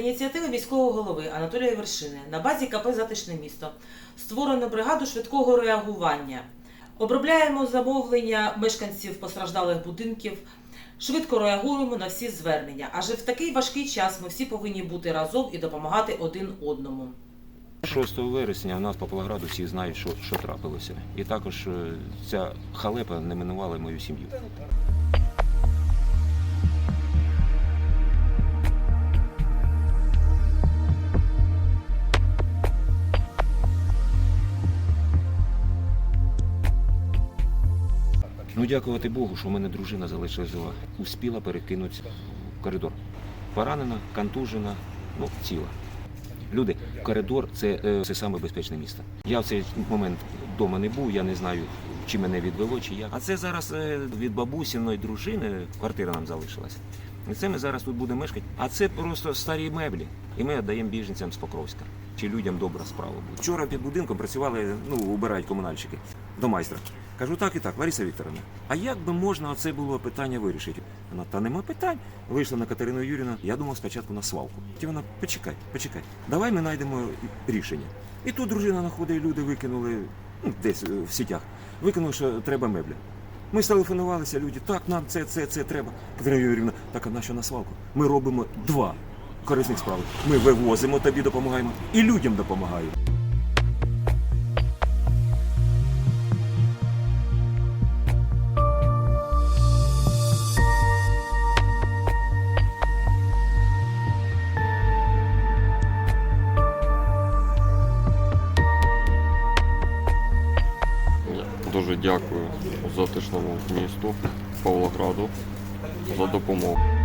ініціативи міського голови Анатолія Вершини на базі КП Затишне місто створено бригаду швидкого реагування. Обробляємо замовлення мешканців постраждалих будинків, швидко реагуємо на всі звернення. Адже в такий важкий час ми всі повинні бути разом і допомагати один одному. 6 вересня у нас по Павлограду всі знають, що, що трапилося. І також е, ця халепа не минувала мою сім'ю. Ну, дякувати Богу, що в мене дружина залишилась жива. Успіла перекинутися в коридор. Поранена, контужена, ну, ціла. Люди, коридор це, е, це саме безпечне місце. Я в цей момент вдома не був, я не знаю, чи мене відвело, чи як. А це зараз е, від бабусіної дружини квартира нам залишилась. І це ми зараз тут будемо мешкати. А це просто старі меблі. І ми віддаємо біженцям з Покровська. Чи людям добра справа буде. Вчора під будинком працювали, ну, убирають комунальщики до майстра. Кажу, так і так, Лариса Вікторовна. А як би можна оце було питання вирішити? Вона, та нема питань. Вийшла на Катерину Юріна. Я думав спочатку на свалку. І вона, почекай, почекай, давай ми знайдемо рішення. І тут дружина знаходить, люди викинули ну, десь е, в сітях. Викинули, що треба мебля. Ми стелефонувалися, люди, так, нам це, це, це треба. Катерина Юрівна, так а на що на свалку? Ми робимо два корисних справи. Ми вивозимо, тобі допомагаємо і людям допомагаємо. Дуже дякую затишному місту Павлограду за допомогу.